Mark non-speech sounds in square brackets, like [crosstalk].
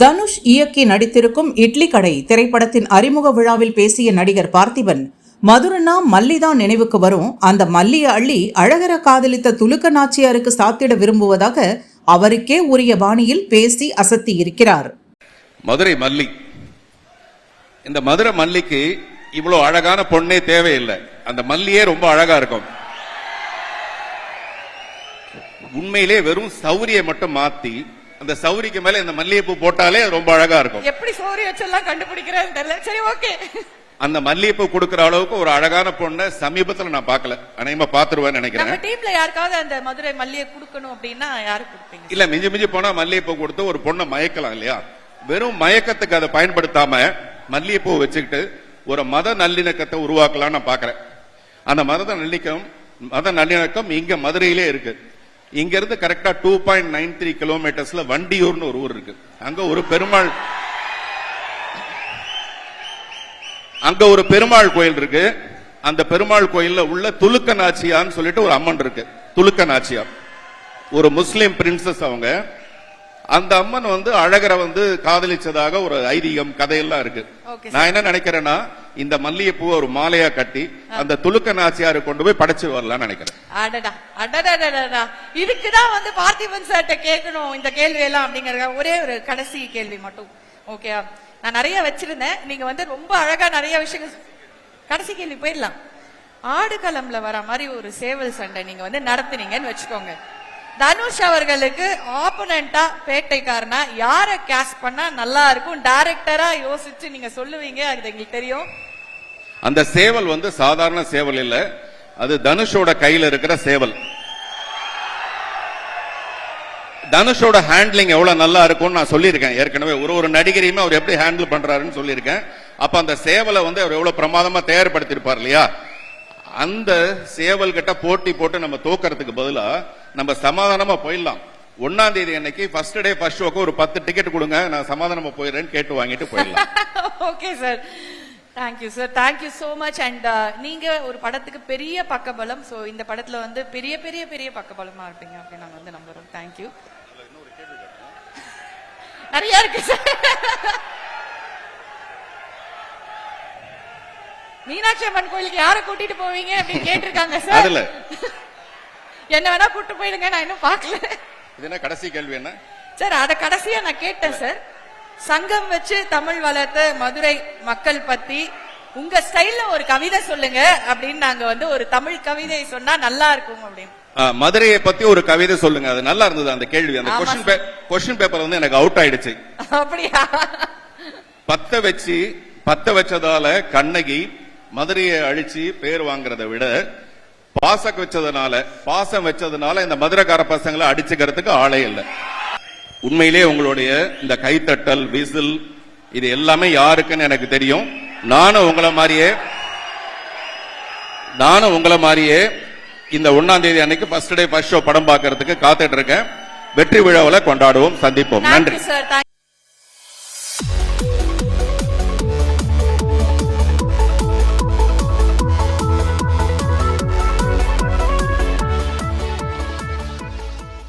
தனுஷ் இயக்கி நடித்திருக்கும் இட்லி கடை திரைப்படத்தின் அறிமுக விழாவில் பேசிய நடிகர் பார்த்திபன் மதுரனா மல்லிதான் நினைவுக்கு வரும். அந்த மல்லிய அள்ளி அழகர காதலித்த துலுக்க நாச்சியாருக்கு சாத்திட விரும்புவதாக அவருக்கே உரிய பாணியில் பேசி அசத்தி இருக்கிறார். மதுரை மல்லி. இந்த மதுரை மல்லிக்கு இவ்வளவு அழகான பொண்ணே தேவையில்லை. அந்த மல்லியே ரொம்ப அழகா இருக்கும். உண்மையிலே வெறும் சௌரிய மட்டும் மாத்தி அந்த சௌரிக்கு மேல இந்த மல்லிகைப்பூ போட்டாலே ரொம்ப அழகா இருக்கும். எப்படி சோறு வச்செல்லாம் கண்டுபிடிக்கிறேன்னு தெரியல. சரி ஓகே. அந்த மல்லிகைப்பூ கொடுக்கிற அளவுக்கு ஒரு அழகான பொண்ணை சமீபத்துல நான் பார்க்கல. அநேகமா பாத்துருவேன்னு நம்ம நினைக்கிறேன் டீம்ல யாருக்காவது அந்த மதுரை மல்லியை கொடுக்கணும் அப்படின்னா யாருக்கு கொடுப்பீங்க? இல்ல மிஞ்சி மிஞ்சி போனா மல்லிகைப்பூ கொடுத்து ஒரு பொண்ணை மயக்கலாம் இல்லையா? வெறும் மயக்கத்துக்கு அதை பயன்படுத்தாம மல்லிகைப்பூ வச்சுக்கிட்டு ஒரு மத நல்லிணக்கத்தை உருவாக்கலாம்னு நான் பாக்குறேன் அந்த மத நல்லிணக்கம் மத நல்லிணக்கம் இங்க மதுரையிலே இருக்கு. இங்க இருந்து கரெக்டா டூ பாயிண்ட் நைன் த்ரீ கிலோமீட்டர்ஸ்ல வண்டியூர்னு ஒரு ஊர் இருக்கு. அங்க ஒரு பெருமாள் அங்க ஒரு பெருமாள் கோயில் இருக்கு. அந்த பெருமாள் கோயில்ல உள்ள துலுக்க நாச்சியான்னு சொல்லிட்டு ஒரு அம்மன் இருக்கு. துலுக்க நாச்சியார் ஒரு முஸ்லிம் பிரின்சஸ் அவங்க. அந்த அம்மன் வந்து அழகரை வந்து காதலிச்சதாக ஒரு ஐதீகம் கதையெல்லாம் இருக்கு. நான் என்ன நினைக்கிறேன்னா இந்த மல்லிகைப்பூவை ஒரு மாலையா கட்டி அந்த துலுக்க நாச்சியாரை கொண்டு போய் படைச்சு வரலாம்னு நினைக்கிறேன். அடடா அடடடடடா. இதுக்குதான் வந்து பார்த்திபன் சார்ட்ட கேட்கணும் இந்த கேள்வி எல்லாம் அப்படிங்கறத ஒரே ஒரு கடைசி கேள்வி மட்டும். ஓகே நான் நிறைய வச்சிருந்தேன். நீங்க வந்து ரொம்ப அழகா நிறைய விஷயங்கள் கடைசி கேள்வி போயிடலாம். ஆடுகளம்ல வர மாதிரி ஒரு சேவல் சண்டை நீங்க வந்து நடத்துனீங்கன்னு வச்சுக்கோங்க. தனுஷ் அவர்களுக்கு ஆப்போனண்டா பேட்டைக்காரனா யார கேஸ்ட் பண்ணா நல்லா இருக்கும்? டைரக்டரா யோசிச்சு நீங்க சொல்லுவீங்க அது எங்களுக்கு தெரியும். அந்த சேவல் வந்து சாதாரண சேவல் இல்ல. அது தனுஷோட கையில இருக்கிற சேவல். தனுஷோட ஹேண்ட்லிங் எவ்வளவு நல்லா இருக்கும்னு நான் சொல்லியிருக்கேன். ஏற்கனவே ஒரு ஒரு நடிகரையுமே அவர் எப்படி ஹேண்டில் பண்றாருன்னு சொல்லியிருக்கேன். அப்ப அந்த சேவலை வந்து அவர் எவ்வளவு பிரமாதமா தயார்படுத்திருப்பார் இல்லையா? அந்த சேவல் கிட்ட போட்டி போட்டு நம்ம தோக்கறதுக்கு பதிலா நம்ம சமாதானமா போயிடலாம். ஒன்னாம் தேதி அன்னைக்கு ஃபர்ஸ்ட் டே ஃபர்ஸ்ட் ஷோக்கு ஒரு பத்து டிக்கெட் கொடுங்க நான் சமாதானமா போயிடுறேன்னு கேட்டு வாங்கிட்டு போயிடலாம். Okay sir thank you sir thank you so much and நீங்க ஒரு படத்துக்கு பெரிய பக்கபலம் சோ இந்த படத்துல வந்து பெரிய பெரிய பெரிய பக்கபலமா இருப்பீங்க அப்படின்னு நாங்க வந்து நம்புறோம். தேங்க்யூ [laughs] நிறைய இருக்கு சார் [laughs] மீனாட்சி அம்மன் கோயிலுக்கு யாரை கூட்டிட்டு போவீங்க அப்படின்னு கேட்டிருக்காங்க சார். அதுல. என்ன வேணா கூட்டு போயிடுங்க நான் இன்னும் பார்க்கல. இது என்ன கடைசி கேள்வி என்ன? சார் அத கடைசியா நான் கேட்டேன் சார். சங்கம் வச்சு தமிழ் வளர்த்த மதுரை மக்கள் பத்தி உங்க ஸ்டைல்ல ஒரு கவிதை சொல்லுங்க அப்படின்னு நாங்க வந்து ஒரு தமிழ் கவிதை சொன்னா நல்லா இருக்கும் அப்படின்னு. மதுரையை பத்தி ஒரு கவிதை சொல்லுங்க. அது நல்லா இருந்தது அந்த கேள்வி. அந்த கொஸ்டின் கொஸ்டின் பேப்பர் வந்து எனக்கு அவுட் ஆயிடுச்சு. அப்படியா? பத்த வச்சு பத்த வச்சதால கண்ணகி மதுரையை அழிச்சு பேர் வாங்குறதை விட பாசம் வச்சதுனால பாசம் வச்சதுனால இந்த மதுரைக்கார பசங்களை அடிச்சுக்கிறதுக்கு ஆளே இல்லை. உண்மையிலே உங்களுடைய இந்த கைத்தட்டல் விசில் இது எல்லாமே யாருக்குன்னு எனக்கு தெரியும். நானும் உங்களை மாதிரியே நானும் உங்களை மாதிரியே இந்த ஒன்னாம் தேதி அன்னைக்கு ஃபர்ஸ்ட் டே ஃபர்ஸ்ட் ஷோ படம் பார்க்கறதுக்கு காத்துட்டு இருக்கேன். வெற்றி விழாவில் கொண்டாடுவோம் சந்திப்போம். நன்றி.